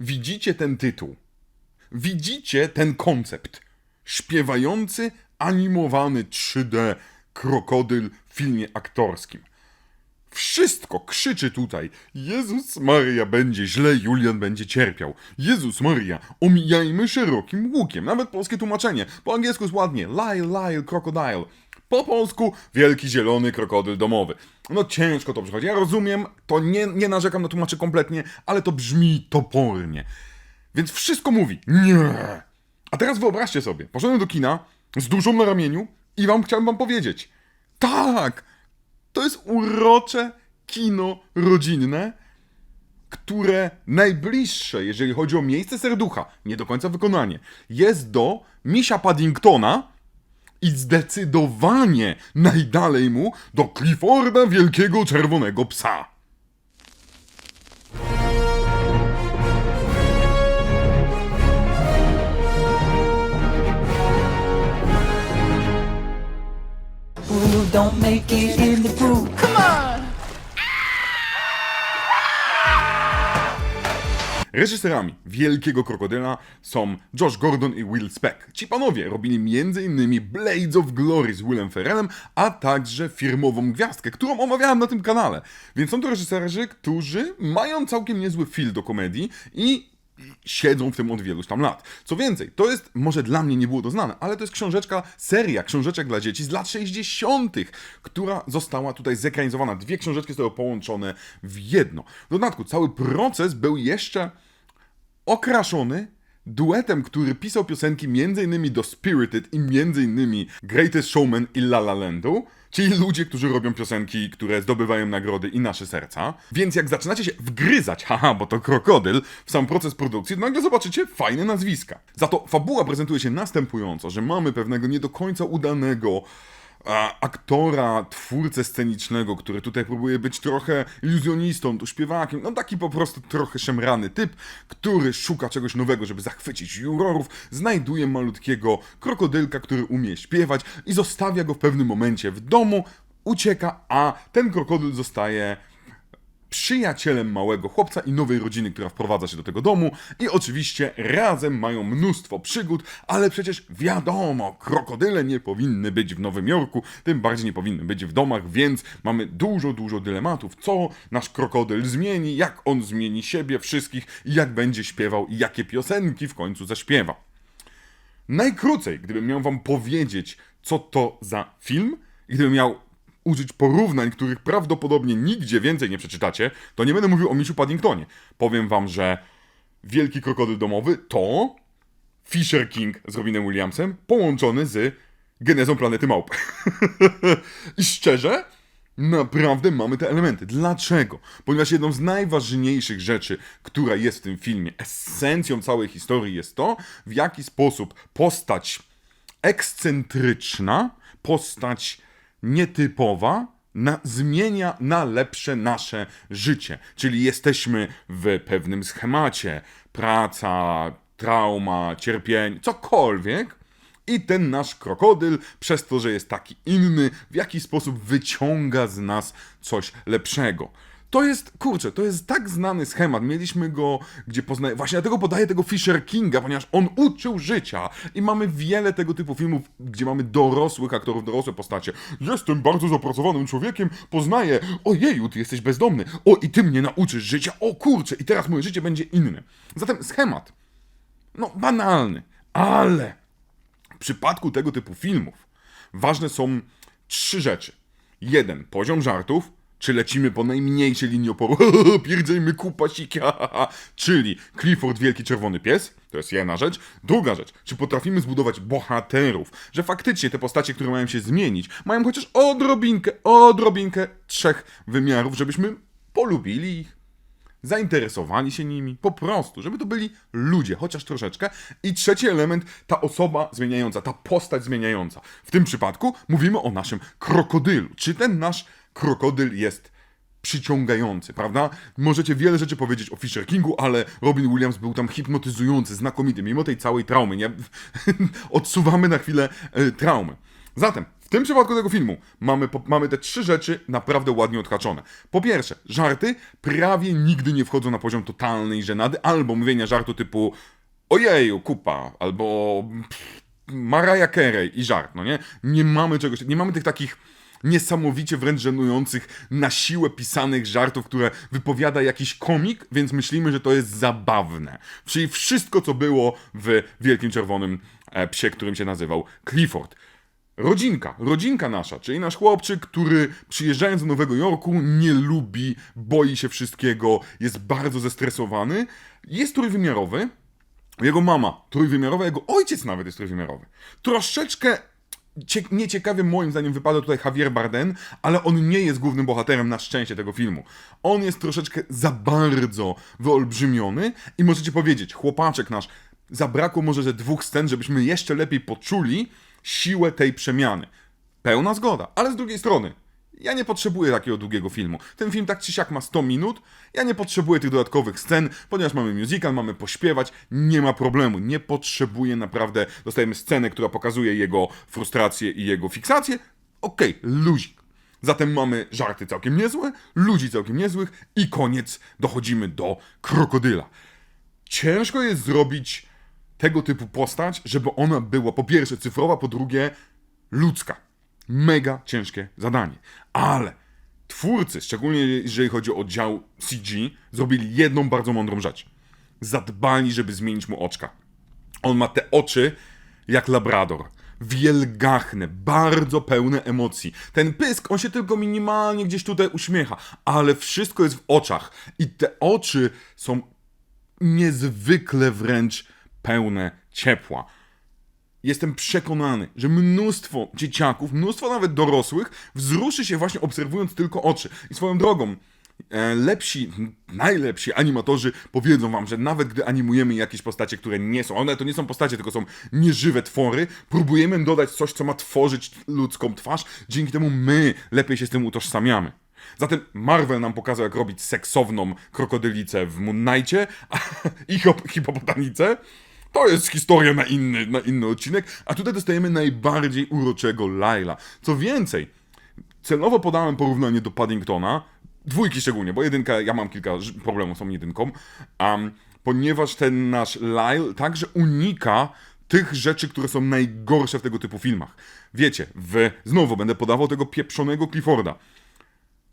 Widzicie ten tytuł. Widzicie ten koncept. Śpiewający, animowany 3D krokodyl w filmie aktorskim. Wszystko krzyczy tutaj. Jezus Maria będzie źle, Julian będzie cierpiał. Jezus Maria, omijajmy szerokim łukiem. Nawet polskie tłumaczenie. Po angielsku jest ładnie. Lyle, Lyle, crocodile. Po polsku wielki zielony krokodyl domowy. No ciężko to przychodzi. Ja rozumiem, to nie, nie narzekam na tłumaczy kompletnie, ale to brzmi topornie. Więc wszystko mówi. Nie. A teraz wyobraźcie sobie, poszedłem do kina z duszą na ramieniu i wam chciałem wam powiedzieć. Tak! To jest urocze kino rodzinne, które najbliższe, jeżeli chodzi o miejsce serducha, nie do końca wykonanie, jest do Misia Paddingtona i zdecydowanie najdalej mu do Clifforda Wielkiego Czerwonego Psa. Don't make it in the groove? Reżyserami Wielkiego Krokodyla są Josh Gordon i Will Speck. Ci panowie robili m.in. Blades of Glory z Willem Ferrellem, a także firmową gwiazdkę, którą omawiałem na tym kanale. Więc są to reżyserzy, którzy mają całkiem niezły feel do komedii i siedzą w tym od wieluś tam lat. Co więcej, to jest, może dla mnie nie było to znane, ale to jest książeczka, seria książeczek dla dzieci z lat 60., która została tutaj zekranizowana. Dwie książeczki zostały połączone w jedno. W dodatku, cały proces był jeszcze okraszony duetem, który pisał piosenki m.in. do Spirited i m.in. Greatest Showman i La La Landu, czyli ludzie, którzy robią piosenki, które zdobywają nagrody i nasze serca. Więc jak zaczynacie się wgryzać, haha, bo to krokodyl, w sam proces produkcji, to nagle zobaczycie fajne nazwiska. Za to fabuła prezentuje się następująco, że mamy pewnego nie do końca udanego aktora, twórcę scenicznego, który tutaj próbuje być trochę iluzjonistą, tu śpiewakiem, no taki po prostu trochę szemrany typ, który szuka czegoś nowego, żeby zachwycić jurorów, znajduje malutkiego krokodylka, który umie śpiewać i zostawia go w pewnym momencie w domu, ucieka, a ten krokodyl zostaje przyjacielem małego chłopca i nowej rodziny, która wprowadza się do tego domu i oczywiście razem mają mnóstwo przygód, ale przecież wiadomo, krokodyle nie powinny być w Nowym Jorku, tym bardziej nie powinny być w domach, więc mamy dużo, dużo dylematów, co nasz krokodyl zmieni, jak on zmieni siebie, wszystkich jak będzie śpiewał i jakie piosenki w końcu zaśpiewa. Najkrócej, gdybym miał wam powiedzieć, co to za film, gdybym miał użyć porównań, których prawdopodobnie nigdzie więcej nie przeczytacie, to nie będę mówił o Misiu Paddingtonie. Powiem wam, że Wielki Krokodyl Domowy to Fisher King z Robinem Williamsem połączony z genezą planety małp. I szczerze, naprawdę mamy te elementy. Dlaczego? Ponieważ jedną z najważniejszych rzeczy, która jest w tym filmie, esencją całej historii jest to, w jaki sposób postać ekscentryczna, postać nietypowa na, zmienia na lepsze nasze życie. Czyli jesteśmy w pewnym schemacie. Praca, trauma, cierpienie, cokolwiek. I ten nasz krokodyl, przez to, że jest taki inny, w jaki sposób wyciąga z nas coś lepszego. To jest, kurczę, to jest tak znany schemat. Mieliśmy go, gdzie poznaje. Właśnie dlatego podaję tego Fisher Kinga, ponieważ on uczył życia. I mamy wiele tego typu filmów, gdzie mamy dorosłych aktorów, dorosłe postacie. Jestem bardzo zapracowanym człowiekiem, poznaję. Ojeju, ty jesteś bezdomny. O, i ty mnie nauczysz życia. O kurczę, i teraz moje życie będzie inne. Zatem schemat. No, banalny, ale w przypadku tego typu filmów ważne są trzy rzeczy. Jeden, poziom żartów, czy lecimy po najmniejszej linii oporu, pierdzejmy kupasika, czyli Clifford Wielki Czerwony Pies, to jest jedna rzecz. Druga rzecz, czy potrafimy zbudować bohaterów, że faktycznie te postacie, które mają się zmienić, mają chociaż odrobinkę, odrobinkę trzech wymiarów, żebyśmy polubili ich, zainteresowali się nimi, po prostu, żeby to byli ludzie, chociaż troszeczkę. I trzeci element, ta osoba zmieniająca, ta postać zmieniająca. W tym przypadku mówimy o naszym krokodylu. Czy ten nasz krokodyl jest przyciągający, prawda? Możecie wiele rzeczy powiedzieć o Fisher Kingu, ale Robin Williams był tam hipnotyzujący, znakomity, mimo tej całej traumy, nie? Odsuwamy na chwilę e, traumę. Zatem, w tym przypadku tego filmu mamy, po, mamy te trzy rzeczy naprawdę ładnie odhaczone. Po pierwsze, żarty prawie nigdy nie wchodzą na poziom totalnej żenady albo mówienia żartu typu ojeju, kupa, albo pff, Mariah Carey i żart, no nie? Nie mamy czegoś, nie mamy tych takich niesamowicie wręcz żenujących, na siłę pisanych żartów, które wypowiada jakiś komik, więc myślimy, że to jest zabawne. Czyli wszystko, co było w Wielkim Czerwonym e, Psie, którym się nazywał Clifford. Rodzinka, rodzinka nasza, czyli nasz chłopczyk, który przyjeżdżając do Nowego Jorku nie lubi, boi się wszystkiego, jest bardzo zestresowany, jest trójwymiarowy, jego mama trójwymiarowa, jego ojciec nawet jest trójwymiarowy. Troszeczkę cie- nieciekawie moim zdaniem wypada tutaj Javier Bardem, ale on nie jest głównym bohaterem na szczęście tego filmu. On jest troszeczkę za bardzo wyolbrzymiony i możecie powiedzieć, chłopaczek nasz, zabrakło może ze dwóch scen, żebyśmy jeszcze lepiej poczuli siłę tej przemiany. Pełna zgoda, ale z drugiej strony, ja nie potrzebuję takiego długiego filmu. Ten film tak czy siak ma 100 minut. Ja nie potrzebuję tych dodatkowych scen, ponieważ mamy musical, mamy pośpiewać, nie ma problemu. Nie potrzebuję naprawdę, dostajemy scenę, która pokazuje jego frustrację i jego fiksację. Okej, luzik. Zatem mamy żarty całkiem niezłe, ludzi całkiem niezłych i koniec, dochodzimy do krokodyla. Ciężko jest zrobić tego typu postać, żeby ona była po pierwsze cyfrowa, po drugie ludzka. Mega ciężkie zadanie. Ale twórcy, szczególnie jeżeli chodzi o dział CG, zrobili jedną bardzo mądrą rzecz. Zadbali, żeby zmienić mu oczka. On ma te oczy jak labrador. Wielgachne, bardzo pełne emocji. Ten pysk, on się tylko minimalnie gdzieś tutaj uśmiecha, ale wszystko jest w oczach. I te oczy są niezwykle wręcz pełne ciepła. Jestem przekonany, że mnóstwo dzieciaków, mnóstwo nawet dorosłych wzruszy się właśnie obserwując tylko oczy. I swoją drogą, e, lepsi, najlepsi animatorzy powiedzą wam, że nawet gdy animujemy jakieś postacie, które nie są, one to nie są postacie, tylko są nieżywe twory, próbujemy dodać coś, co ma tworzyć ludzką twarz, dzięki temu my lepiej się z tym utożsamiamy. Zatem Marvel nam pokazał, jak robić seksowną krokodylicę w Moon Knightie i hip- hipopotamicę. To jest historia na inny, na inny odcinek, a tutaj dostajemy najbardziej uroczego Laila. Co więcej, celowo podałem porównanie do Paddingtona, dwójki szczególnie, bo jedynka, ja mam kilka problemów z tą jedynką, um, ponieważ ten nasz Lyle także unika tych rzeczy, które są najgorsze w tego typu filmach. Wiecie, w, znowu będę podawał tego pieprzonego Clifforda.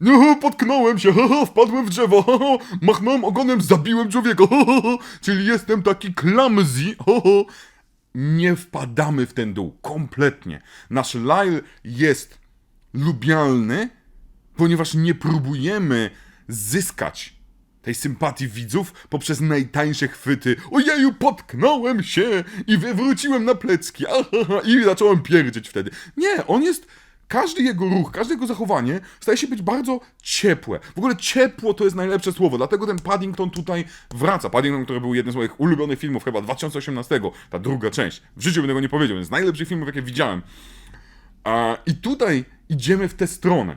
No, potknąłem się, wpadłem w drzewo, ha, ha, machnąłem ogonem, zabiłem człowieka, czyli jestem taki clumsy. Nie wpadamy w ten dół, kompletnie. Nasz Lyle jest lubialny, ponieważ nie próbujemy zyskać tej sympatii widzów poprzez najtańsze chwyty. Ojeju, potknąłem się i wywróciłem na plecki, i zacząłem pierdzieć wtedy. Nie, on jest... Każdy jego ruch, każde jego zachowanie staje się być bardzo ciepłe. W ogóle ciepło to jest najlepsze słowo, dlatego ten Paddington tutaj wraca. Paddington, który był jednym z moich ulubionych filmów chyba 2018, ta druga część. W życiu bym tego nie powiedział, jest z najlepszych filmów, jakie widziałem. I tutaj idziemy w tę stronę.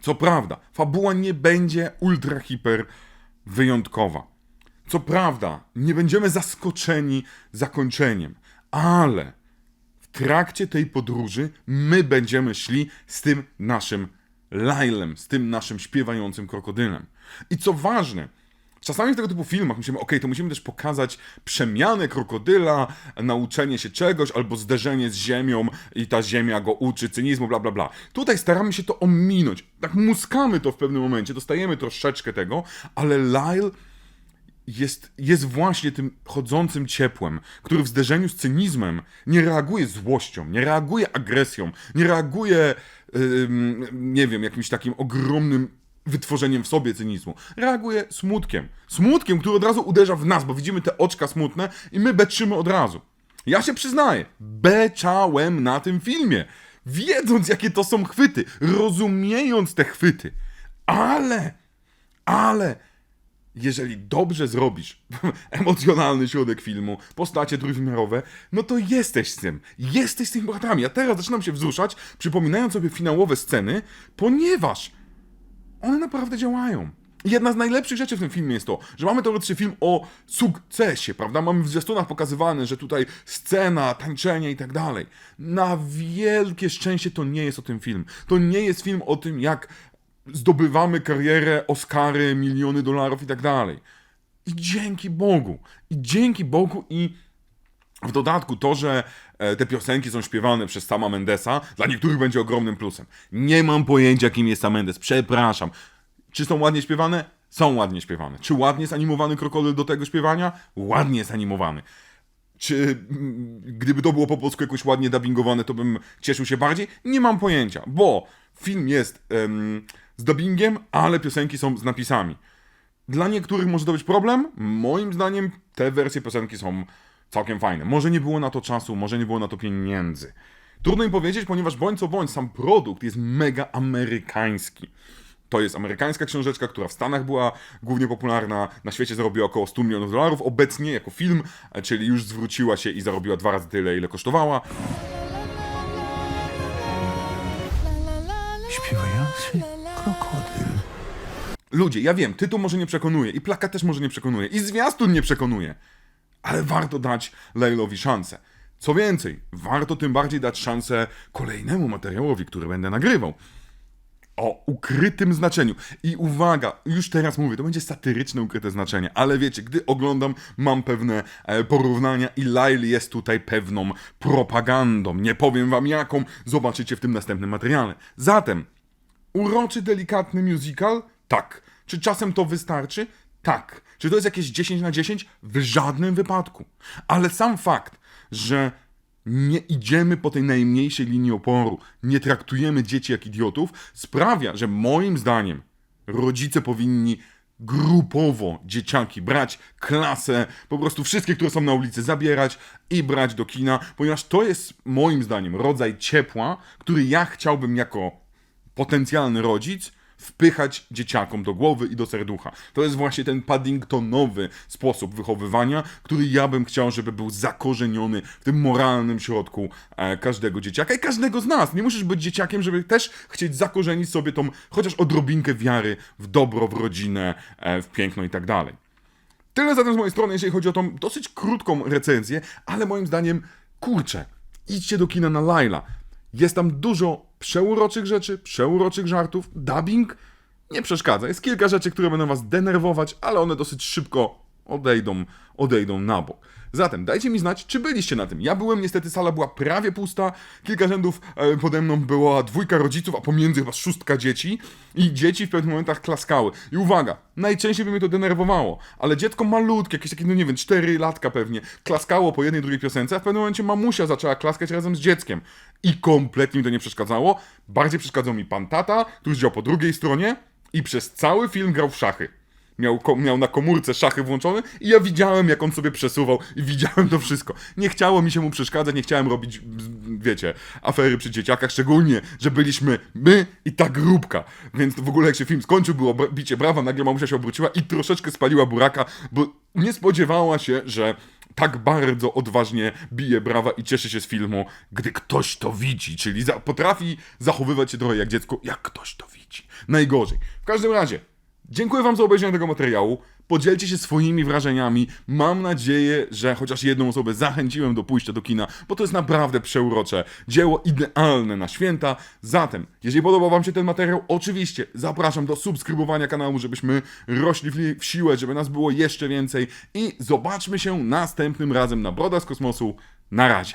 Co prawda, fabuła nie będzie ultra hiper wyjątkowa. Co prawda, nie będziemy zaskoczeni zakończeniem, ale trakcie tej podróży my będziemy szli z tym naszym Lylem, z tym naszym śpiewającym krokodylem. I co ważne, Czasami w tego typu filmach myślimy, ok, to musimy też pokazać przemianę krokodyla, nauczenie się czegoś, albo zderzenie z ziemią i ta ziemia go uczy cynizmu, bla bla bla. Tutaj staramy się to ominąć. Tak muskamy to w pewnym momencie, dostajemy troszeczkę tego, ale Lyle jest, jest właśnie tym chodzącym ciepłem, który w zderzeniu z cynizmem nie reaguje złością, nie reaguje agresją, nie reaguje, ym, nie wiem, jakimś takim ogromnym wytworzeniem w sobie cynizmu. Reaguje smutkiem. Smutkiem, który od razu uderza w nas, bo widzimy te oczka smutne i my beczymy od razu. Ja się przyznaję, beczałem na tym filmie, wiedząc jakie to są chwyty, rozumiejąc te chwyty. Ale, ale jeżeli dobrze zrobisz emocjonalny środek filmu, postacie trójwymiarowe, no to jesteś z tym. Jesteś z tymi bohaterami. Ja teraz zaczynam się wzruszać, przypominając sobie finałowe sceny, ponieważ one naprawdę działają. Jedna z najlepszych rzeczy w tym filmie jest to, że mamy teoretycznie film o sukcesie, prawda? Mamy w zwiastunach pokazywane, że tutaj scena, tańczenie i tak dalej. Na wielkie szczęście to nie jest o tym film. To nie jest film o tym, jak zdobywamy karierę, Oscary, miliony dolarów i tak dalej. I dzięki Bogu. I dzięki Bogu i w dodatku to, że e, te piosenki są śpiewane przez Sama Mendesa, dla niektórych będzie ogromnym plusem. Nie mam pojęcia, kim jest Sam Mendes. Przepraszam. Czy są ładnie śpiewane? Są ładnie śpiewane. Czy ładnie jest animowany krokodyl do tego śpiewania? Ładnie jest animowany. Czy mm, gdyby to było po polsku jakoś ładnie dubbingowane, to bym cieszył się bardziej? Nie mam pojęcia, bo film jest em, z dubbingiem, ale piosenki są z napisami. Dla niektórych może to być problem. Moim zdaniem te wersje piosenki są całkiem fajne. Może nie było na to czasu, może nie było na to pieniędzy. Trudno im powiedzieć, ponieważ bądź co bądź, sam produkt jest mega amerykański. To jest amerykańska książeczka, która w Stanach była głównie popularna, na świecie zarobiła około 100 milionów dolarów. Obecnie jako film, e, czyli już zwróciła się i zarobiła dwa razy tyle, ile kosztowała. Śpiewający krokodyl. Ludzie, ja wiem, tytuł może nie przekonuje i plakat też może nie przekonuje i zwiastun nie przekonuje, ale warto dać Lailowi szansę. Co więcej, warto tym bardziej dać szansę kolejnemu materiałowi, który będę nagrywał. O ukrytym znaczeniu. I uwaga, już teraz mówię, to będzie satyryczne ukryte znaczenie, ale wiecie, gdy oglądam, mam pewne e, porównania i Lyle jest tutaj pewną propagandą. Nie powiem wam jaką, zobaczycie w tym następnym materiale. Zatem, Uroczy, delikatny musical? Tak. Czy czasem to wystarczy? Tak. Czy to jest jakieś 10 na 10? W żadnym wypadku. Ale sam fakt, że nie idziemy po tej najmniejszej linii oporu, nie traktujemy dzieci jak idiotów, sprawia, że moim zdaniem rodzice powinni grupowo dzieciaki brać, klasę, po prostu wszystkie, które są na ulicy, zabierać i brać do kina, ponieważ to jest moim zdaniem rodzaj ciepła, który ja chciałbym jako potencjalny rodzic wpychać dzieciakom do głowy i do serducha. To jest właśnie ten paddingtonowy sposób wychowywania, który ja bym chciał, żeby był zakorzeniony w tym moralnym środku e, każdego dzieciaka i każdego z nas. Nie musisz być dzieciakiem, żeby też chcieć zakorzenić sobie tą chociaż odrobinkę wiary w dobro, w rodzinę, e, w piękno i tak dalej. Tyle zatem z mojej strony, jeżeli chodzi o tą dosyć krótką recenzję, ale moim zdaniem, kurczę, idźcie do kina na Laila. Jest tam dużo przeuroczych rzeczy, przeuroczych żartów. Dubbing nie przeszkadza. Jest kilka rzeczy, które będą was denerwować, ale one dosyć szybko odejdą, odejdą na bok. Zatem dajcie mi znać, czy byliście na tym. Ja byłem, niestety sala była prawie pusta. Kilka rzędów e, pode mną była dwójka rodziców, a pomiędzy chyba szóstka dzieci. I dzieci w pewnych momentach klaskały. I uwaga, najczęściej by mnie to denerwowało, ale dziecko malutkie, jakieś takie, no nie wiem, 4 latka pewnie, klaskało po jednej, drugiej piosence, a w pewnym momencie mamusia zaczęła klaskać razem z dzieckiem. I kompletnie mi to nie przeszkadzało. Bardziej przeszkadzał mi pan tata, który siedział po drugiej stronie i przez cały film grał w szachy miał, miał na komórce szachy włączone i ja widziałem, jak on sobie przesuwał i widziałem to wszystko. Nie chciało mi się mu przeszkadzać, nie chciałem robić, wiecie, afery przy dzieciakach, szczególnie, że byliśmy my i ta grupka. Więc w ogóle jak się film skończył, było bicie brawa, nagle mamusia się obróciła i troszeczkę spaliła buraka, bo nie spodziewała się, że tak bardzo odważnie bije brawa i cieszy się z filmu, gdy ktoś to widzi, czyli za- potrafi zachowywać się trochę jak dziecko, jak ktoś to widzi. Najgorzej. W każdym razie, Dziękuję Wam za obejrzenie tego materiału. Podzielcie się swoimi wrażeniami. Mam nadzieję, że chociaż jedną osobę zachęciłem do pójścia do kina, bo to jest naprawdę przeurocze. Dzieło idealne na święta. Zatem, jeżeli podobał Wam się ten materiał, oczywiście zapraszam do subskrybowania kanału, żebyśmy rośli w- siłę, żeby nas było jeszcze więcej. I zobaczmy się następnym razem na Broda z Kosmosu. Na razie.